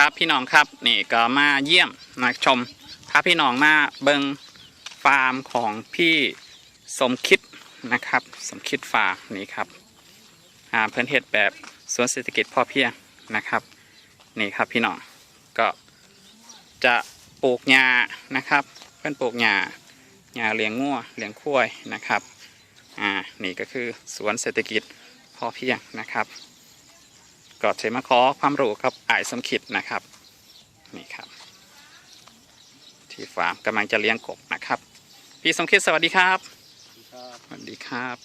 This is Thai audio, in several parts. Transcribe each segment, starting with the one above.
ครับพี่น้องครับนี่ก็มาเยี่ยมมาชมพาพี่น้องมาเบิงฟาร์มของพี่สมคิดนะครับ สมคิดฟาร์มนี่ครับอ่าเพิ่นเฮ็ดแบบสวนเศรษฐกิจพอเพียงนะครับนี่ครับพี่น้องก็จะปลูกหญ้านะครับ เพิ่นปลูกหญ้าหญ้าเลี้ยงงัวเลี้ยงควายนะครับอ่านี่ก็คือสวนเศรษฐกิจพอเพียงนะครับ ก็เทมาขอความรู้ครับไอายสมคิดนะครับนี่ครับ ที่ฟาร์มกำลังจะเลี้ยงกบนะครับ พี่สมคิดสวัสดีครับสวัสดีครับ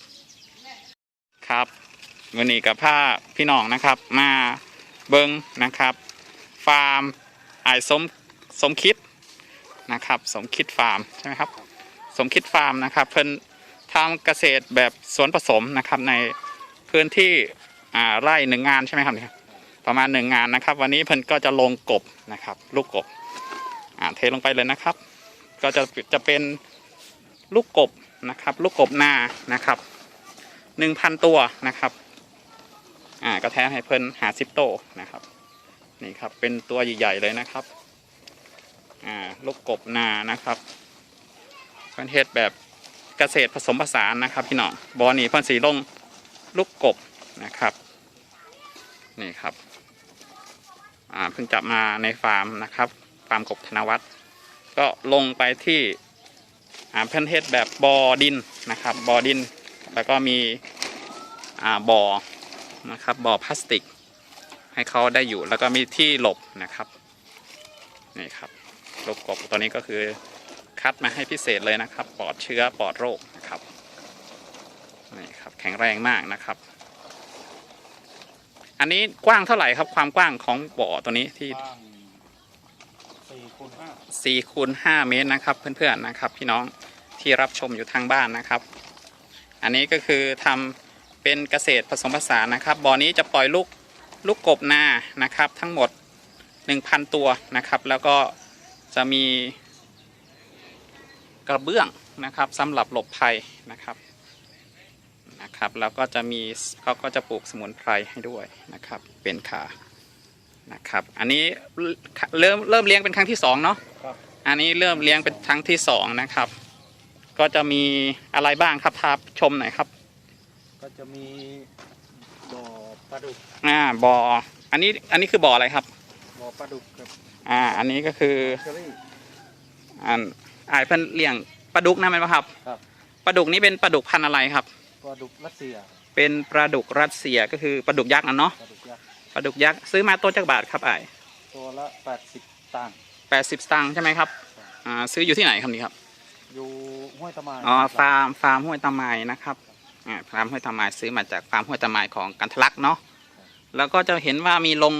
ครับวันนี้กับผ้าพี่น้องนะครับ มาเบิงนะครับ ฟาร์มไอายสมสมคิดนะครับ สมคิดฟาร์มใช่ไหมครับ สมคิดฟาร์มนะครับ เพิ่นทำเกษตรแบบสวนผสมนะครับในพื้นที่ อ่าไร่หนึ่งงานใช่ไหมครับเนี่ยประมาณหนึ่งงานนะครับ วันนี้เพิ่นก็จะลงกบนะครับ ลูกกบอ่าเทลงไปเลยนะครับ ก็จะจะเป็นลูกกบนะครับ ลูกกบนานะครับหนึ่งพันตัวนะครับอ่าก็แท้ให้เพิ่นหาสิบโตนะครับนี่ครับเป็นตัวใหญ่ๆเลยนะครับอ่าลูกกบนานะครับเพิ่นเฮ็ดแบบเกษตรผสมผสานนะครับพี่น้องบอนี่เพิ่นสีลงลูกกบ นะครับ นี่ครับอ่าเพิ่งจับมาในฟาร์มนะครับ ฟาร์มกบธนวัฒน์ก็ลงไปที่อ่าเพิ่นเฮ็ดแบบบอดินนะครับบอดิน แล้วก็มีอ่าบ่อนะครับบ่อพลาสติก ให้เขาได้อยู่แล้วก็มีที่หลบนะครับนี่ครับลูกกบตัวนี้ก็คือคัดมาให้พิเศษเลยนะครับ ปลอดเชื้อปลอดโรคนะครับนี่ครับแข็งแรงมากนะครับ อันนี้กว้างเท่าไหร่ครับความกว้างของบ่อตัวนี้ที่กว้างสี่คูณห้า4คูณ5เมตรนะครับ เพื่อนๆนะครับ พี่น้องที่รับชมอยู่ทางบ้านนะครับ อันนี้ก็คือทำเป็นเกษตรผสมผสานนะครับ บ่อนี้จะปล่อยลูกลูกกบนานะครับ ทั้งหมด 1,000 ตัวนะครับ แล้วก็จะมีกระเบื้องนะครับสำหรับหลบภัยนะครับ นะครับ แล้วก็จะมีเขาก็จะปลูกสมุนไพรให้ด้วยนะครับ เป็นขานะครับ อันนี้เริ่มเริ่มเลี้ยงเป็นครั้งที่สองเนาะครับอันนี้เริ่มเลี้ยงเป็นครั้งที่สองนะครับ ก็จะมีอะไรบ้างครับพาชมหน่อยครับ ก็จะมีบ่อปลาดุกอ่าบ่ออันนี้อันนี้คือบ่ออะไรครับบ่อปลาดุกกับอ่า อันนี้ก็คือเชอรี่อันอายเพิ่นเลี้ยงปลาดุกนะแมันปะครับครับปลาดุกนี้เป็นปลาดุกพันธุ์อะไรครับ ปลาดุกรัสเซียเป็นปลาดุกรัสเซียก็คือปลาดุกยักษ์นะเนาะปลาดุกยักษ์ปลาดุกยักษ์ซื้อมาตัวจักบาทครับอายตัวละแปดสิบตังค์แปดสิบสตางค์ใช่ไหมครับอ่าซื้ออยู่ที่ไหนครับนี่ครับ อยู่ห้วยตะมายอ๋อฟาร์มฟาร์มห้วยตะไมนะครับอ่าฟาร์มห้วยตะไมซื้อมาจากฟาร์มห้วยตะไมของกันทะลักเนาะแล้วก็จะเห็นว่ามีลง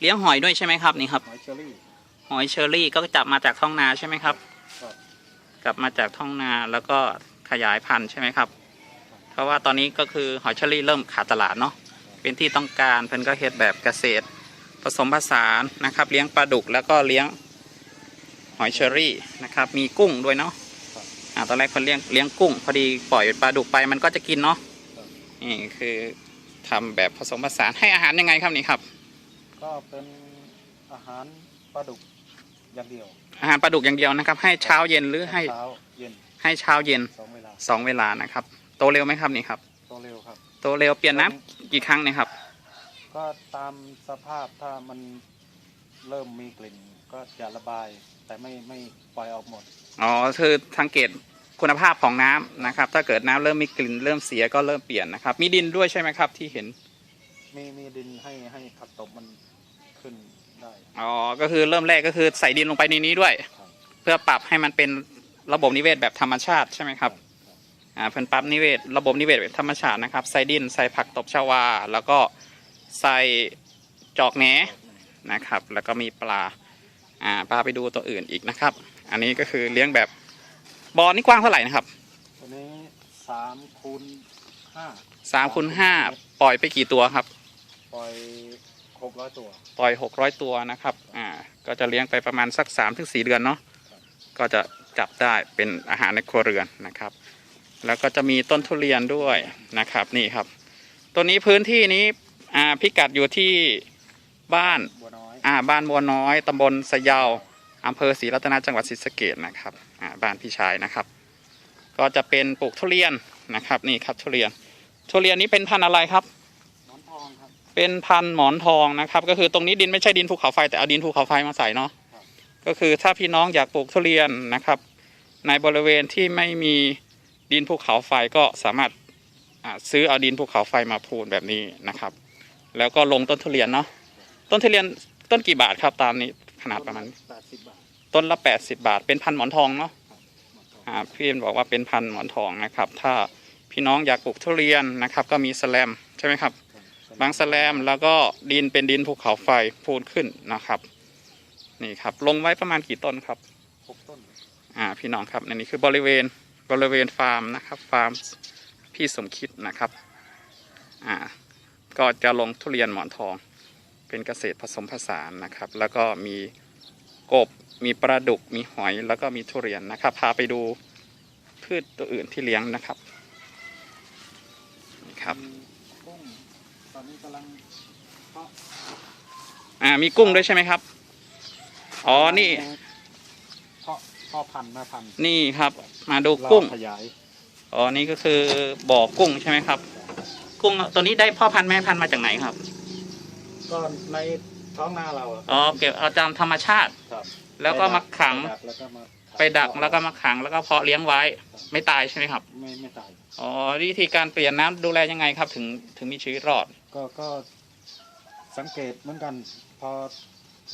เลี้ยงหอยด้วยใช่ไหมครับนี่ครับหอยเชอรี่หอยเชอรี่ก็จับมาจากท้องนาใช่ไหมครับครับกลับมาจากท้องนาแล้วก็ขยายพันธุ์ใช่ไหมครับเพ ราะว่าตอนนี้ก็คือหอยเชอรี่เริ่มขาดตลาดเนาะเป็นที่ต้องการเพิ่นก็เฮ็ดแบบเกษตร ผสมผสานนะครับ เลี้ยงปลาดุกแล้วก็เลี้ยงหอยเชอรี่นะครับ มีกุ้งด้วยเนาะอ่าตอนแรกเพิ่นเลี้ยงเลี้ยงกุ้ง พอดีปล่อยปลาดุกไปมันก็จะกินเนาะนี่คือทำแบบผสมผสานให้อาหารยังไงครับนี่ครับ ก็เป็นอาหารปลาดุกอย่างเดียว อาหารปลาดุกอย่างเดียวนะครับ ให้เช้าเย็นหรือให้เช้าเย็นให้เช้าเย็นสองเวลาสองเวลานะครับ โตเร็วไหมครับนี่ครับ โตเร็วครับ โตเร็วเปลี่ยนน้ำกี่ครั้งเนะครับก็ตามสภาพถ้ามันเริ่มมีกลิ่น ก็จะระบาย แต่ไม่ไม่ปล่อยออกหมด อ๋อคือสังเกตคุณภาพของน้ำนะครับ ถ้าเกิดน้ำเริ่มมีกลิ่นเริ่มเสียก็เริ่มเปลี่ยนนะครับ มีดินด้วยใช่ไหมครับที่เห็น มีมีดินให้ให้ผักตบมันขึ้นได้อ๋อ ก็คือเริ่มแรกก็คือใส่ดินลงไปในนี้ด้วย ครับ เพื่อปรับให้มันเป็นระบบนิเวศแบบธรรมชาติใช่ไหมครับ อ่าเพิ่นปรับนิเวศ ระบบนิเวศแบบธรรมชาตินะครับ ใส่ดิน ใส่ผักตบชวา แล้วก็ใส่จอกแหนนะครับ แล้วก็มีปลา อ่าปลาไปดูตัวอื่นอีกนะครับ อันนี้ก็คือเลี้ยงแบบบ่อนี่กว้างเท่าไหร่นะครับตัวนี้สามคูณห้าสามคูณห้าปล่อยไปกี่ตัวครับ ปล่อยหกร้อยตัว ปล่อยหกร้อยตัวนะครับ อ่า ก็จะเลี้ยงไปประมาณสักสามถึงสี่เดือนเนาะ ก็จะจับได้เป็นอาหารในครัวเรือนนะครับ แล้วก็จะมีต้นทุเรียนด้วยนะครับนี่ครับ ตัวนี้พื้นที่นี้อ่าพิกัดอยู่ที่บ้านบัวน้อยอ่าบ้านบัวน้อยตำบลสะเยาอำเภอศรีรัตนจังหวัดศรีสะเกดนะครับอ่าบ้านพี่ชายนะครับ ก็จะเป็นปลูกทุเรียนนะครับนี่ครับทุเรียน ทุเรียนนี้เป็นพันธุ์อะไรครับหมอนทองครับเป็นพันธุ์หมอนทองนะครับ ก็คือตรงนี้ดินไม่ใช่ดินภูเขาไฟแต่เอาดินภูเขาไฟมาใส่เนาะครับก็คือถ้าพี่น้องอยากปลูกทุเรียนนะครับ ในบริเวณที่ไม่มี ดินภูเขาไฟก็สามารถอ่าซื้อเอาดินภูเขาไฟมาพูนแบบนี้นะครับ แล้วก็ลงต้นทุเรียนเนาะต้นทุเรียนต้นกี่บาทครับตามนี้ขนาดประมาณแปดสิบบาทต้นละ 80 บาท เป็นพันธุ์หมอนทองเนาะหมอนทองอ่าพี่เอ็นบอกว่าเป็นพันธุ์หมอนทองนะครับ ถ้าพี่น้องอยากปลูกทุเรียนนะครับ ก็มีแสแลมใช่ไหมครับครับบางแสแลมแล้วก็ดินเป็นดินภูเขาไฟพูนขึ้นนะครับนี่ครับลงไว้ประมาณกี่ต้นครับหกต้นอ่าพี่น้องครับอันนี้คือบริเวณ บริเวณฟาร์มนะครับฟาร์มพี่สมคิดนะครับอ่าก็จะลงทุเรียนหมอนทอง เป็นเกษตรผสมผสานนะครับ แล้วก็มีกบมีปลาดุกมีหอยแล้วก็มีทุเรียนนะครับ พาไปดูพืชตัวอื่นที่เลี้ยงนะครับนี่ครับกุ้งตอนนี้กำลังอ่ามีกุ้งด้วยใช่ไหมครับอ๋อนี่ พาะเพาะพันธุ์แม่พันธุ์นี่ครับ มาดูกุ้งรอขยายอ๋อนี่ก็คือบ่อกุ้งใช่ไหมครับ กุ้งตัวนี้ได้พ่อพันธุ์แม่พันธุ์มาจากไหนครับ ก็ในท้องนาเราอะอ๋อเก็บเอาตามธรรมชาติ ครับแล้วก็มาขัง ไปดักแล้วก็มาไปดักแล้วก็มาขังแล้วก็เพาะเลี้ยงไว้ไม่ตายใช่ไหมครับไม่ไม่ตาย อ๋อวิธีการเปลี่ยนน้ำดูแลยังไงครับ ถึงถึงมีชีวิตรอด ก็ก็สังเกตเหมือนกัน พอ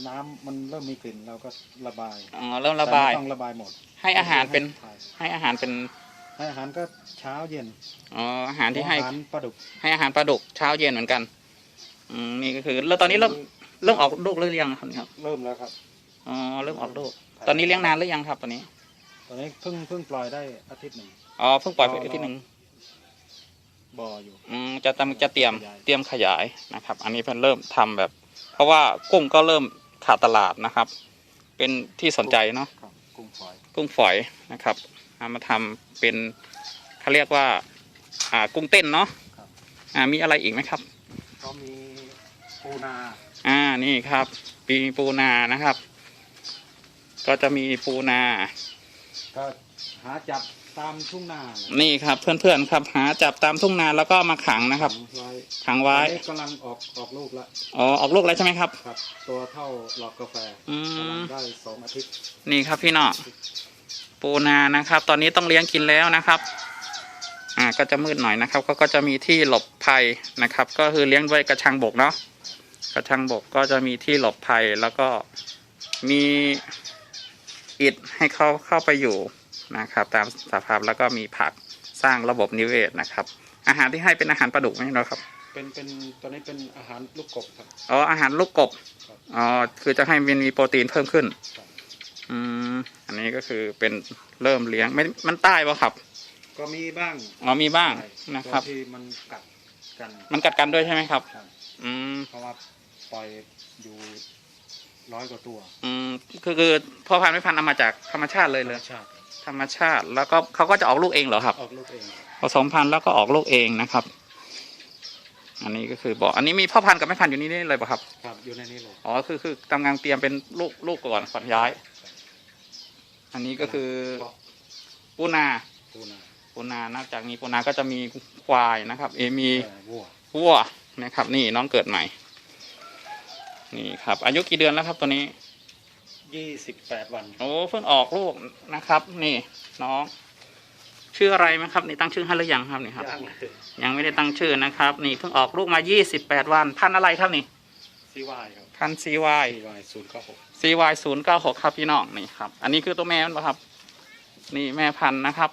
น้ำมันเริ่มมีกลิ่นเราก็ระบายอ๋อเริ่มระบายแต่ไม่ต้องระบายหมด ให้อาหารเป็นให้ให้อาหารเป็นให้อาหารก็เช้าเย็นอ๋ออาหารที่ให้อาหารปลาดุกให้อาหารปลาดุกเช้าเย็นเหมือนกันอืมนี่ก็คือ แล้วตอนนี้เริ่มเริ่มออกลูกหรือยังครับนี่ครับ เริ่มแล้วครับอ๋อเริ่มออกลูกตอนนี้เลี้ยงนานหรือยังครับ ตอนนี้ ตอนนี้เพิ่งเพิ่งปล่อยได้อาทิตย์หนึ่งอ๋อเพิ่งปล่อยไปอาที่หนึ่งบ่ออยู่อืมจะทำจะเตรียมขยายเตรียมขยายนะครับ อันนี้เพิ่นเริ่มทำแบบ เพราะว่ากุ้งก็เริ่ม ขาดตลาดนะครับ เป็นที่สนใจเนาะครับกุ้งฝอยกุ้งฝอยนะครับเอามาทำเป็นเขาเรียกว่า อ่ากุ้งเต้นเนาะอ่ามีอะไรอีกไหมครับ ก็มีปูนาอ่านี่ครับปีปูนานะครับ ก็จะมีปูนา ก็หาจับ ตามทุ่งนานี่ครับเพื่อนๆครับหาจับตามทุ่งนาแล้วก็เอามาขังนะครับไว้ขังไว้ตอนนี้กำลังออกออกลูกแล้วอ๋อออกลูกแล้วใช่ไหมครับครับ ตัวเท่าหลอดกาแฟอืกำลัมงได้สองอาทิตย์นี่ครับพี่น้องปูนานะครับ ตอนนี้ต้องเลี้ยงกินแล้วนะครับ อ่าก็จะมืดหน่อยนะครับ ก็ก็จะมีที่หลบภัยนะครับ ก็คือเลี้ยงด้วยกระชังบกเนาะกระชังบกก็จะมีที่หลบภัยแล้วก็มีอิฐให้เขาเข้าไปอยู่ นะครับ ตามสภาพแล้วก็มีผักสร้างระบบนิเวศนะครับ อาหารที่ให้เป็นอาหารปลาดุกไหมเนาะครับ เป็นเป็นตัวนี้เป็นอาหารลูกกบครับอ๋ออาหารลูกกบครับอ๋อคือจะให้มันมีโปรตีนเพิ่มขึ้นครับอืมอันนี้ก็คือเป็นเริ่มเลี้ยงไม่มันใต้ปะครับ ก็มีบ้างอ๋อมีบ้างใช่นะครับตัวที่มันกัดกัน มันกัดกันด้วยใช่ไหมครับครับ อืมเพราะว่าปล่อยอยู่ร้อยกว่าตัว อืมคือคือพ่อพันธุ์ไม่พันธุ์เอามาจากธรรมชาติเลยธรเลรยมชาติ ธรรมชาติ แล้วก็เขาก็จะออกลูกเองเหรอครับ ออกลูกเอง ผสมพันธุ์แล้วก็ออกลูกเองนะครับ อันนี้ก็คือบอกอันนี้มีพ่อพันธุ์กับแม่พันธุ์อยู่นี่นี่เลยป่ะครับ ครับอยู่ในนี้เลยอ๋อคือคือทำงานเตรียมเป็นลูกลูกก่อนก่อนย้าย อันนี้ก็คือปูนาปูนาปูนานอกจากนี้ปูนาก็จะมีควายนะครับ เอมีเอ่อวัววัวนะครับ นี่น้องเกิดใหม่ นี่ครับ อายุกี่เดือนแล้วครับตัวนี้ ยี่สิบแปดวัน โอ้เพิ่งออกลูกนะครับ นี่น้อง ชื่ออะไรไหมครับ นี่ตั้งชื่อให้หรือยังครับนี่ครับ ย่างเลยยังไม่ได้ตั้งชื่อนะครับ นี่เพิ่งออกลูกมา 28 วัน พันธุ์อะไรครับนี่ ซีวายครับพันธุ์ CY ซีวายศูนย์เก้าหก CY 0 9 6ครับพี่น้องนี่ครับ อันนี้คือตัวแม่มันปะครับ นี่แม่พันธุ์นะครับ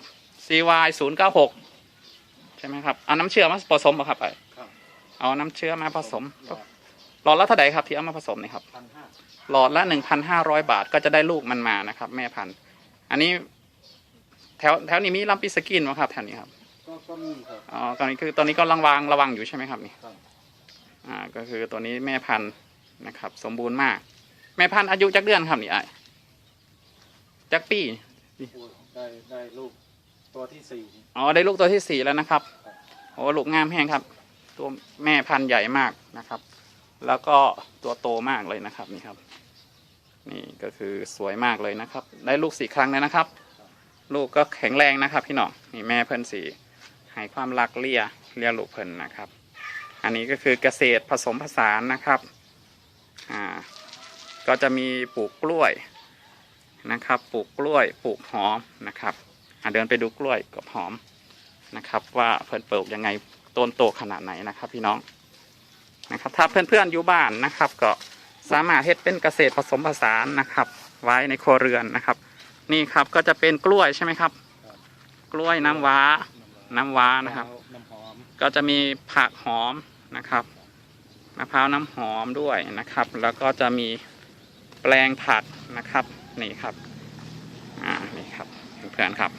CY 0 9 6ใช่ไหมครับ เอาน้ำเชื่อมาผสมปะครับไอครับ เอาน้ำเชื้อมาผสม หลอด หลอดละเท่าไหร่ครับที่เอามาผสมนี่ครับพันห้าหลอดละหนึ่งพันห้าร้อยบาทก็จะได้ลูกมันมานะครับ แม่พันธุ์อันนี้แถวแถวนี้มีลัมปิสกินไหมครับแถวนี้ครับก็ก็มีครับอ๋อตอนนี้คือตอนนี้ก็ระวังระวังอยู่ใช่ไหมครับนี่ครับอ่าก็คือตัวนี้แม่พันธุ์นะครับ สมบูรณ์มาก แม่พันธุ์อายุจักเดือนครับนี่ไอจักปีได้ได้ลูกตัวที่สี่อ๋อได้ลูกตัวที่สี่แล้วนะครับครับโอ้ลูกงามแห้งครับ ตัวแม่พันธุ์ใหญ่มากนะครับ แล้วก็ตัวโตมากเลยนะครับนี่ครับ นี่ก็คือสวยมากเลยนะครับ ได้ลูกสี่ครั้งแล้วนะครับ ลูกก็แข็งแรงนะครับ พี่น้องนี่แม่เพิ่นสีให้ความรักเลียเลียลูกเพิ่นนะครับ อันนี้ก็คือเกษตรผสมผสานนะครับอ่าก็จะมีปลูกกล้วยนะครับ ปลูกกล้วยปลูกหอมนะครับเดินไปดูกล้วยกับหอมนะครับ ว่าเพิ่นปลูกยังไงต้นโตขนาดไหนนะครับ พี่น้อง นะครับ ถ้าเพื่อนๆอยู่บ้านนะครับ ก็สามารถเฮ็ดเป็นเกษตรผสมผสานนะครับ ไว้ในครัวเรือนนะครับ นี่ครับก็จะเป็นกล้วยใช่ไหมครับ กล้วยน้ำว้า น้ำว้านะครับ น้ำหอมก็จะมีผักหอมนะครับมะพร้าวน้ำหอมด้วยนะครับ แล้วก็จะมีแปลงผักนะครับนี่ครับอ่านี่ครับเพื่อนๆครับ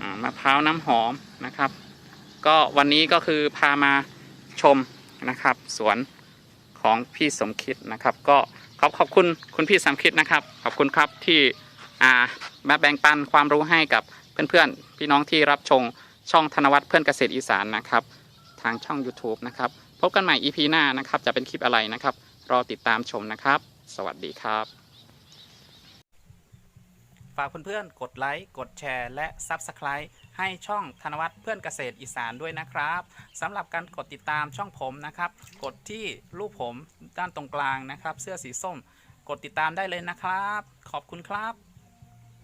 อ่ามะพร้าวน้ำหอมนะครับ ก็วันนี้ก็คือพามาชม นะครับ สวนของพี่สมคิดนะครับ ก็ขอบขอบคุณคุณพี่สมคิดนะครับ ขอบคุณครับที่มาแบ่งปันความรู้ให้กับเพื่อนๆ พี่น้องที่รับชมช่องธนวัฒน์เพื่อนเกษตรอีสานนะครับ ทางช่อง YouTube นะครับ พบกันใหม่ EP หน้านะครับ จะเป็นคลิปอะไรนะครับ รอติดตามชมนะครับ สวัสดีครับ ฝากเพื่อนๆ กดไลค์ กดแชร์ และ Subscribe ให้ช่องธนวัฒน์เพื่อนเกษตรอีสานด้วยนะครับสำหรับการกดติดตามช่องผมนะครับ กดที่รูปผมด้านตรงกลางนะครับ เสื้อสีส้ม กดติดตามได้เลยนะครับ ขอบคุณครับ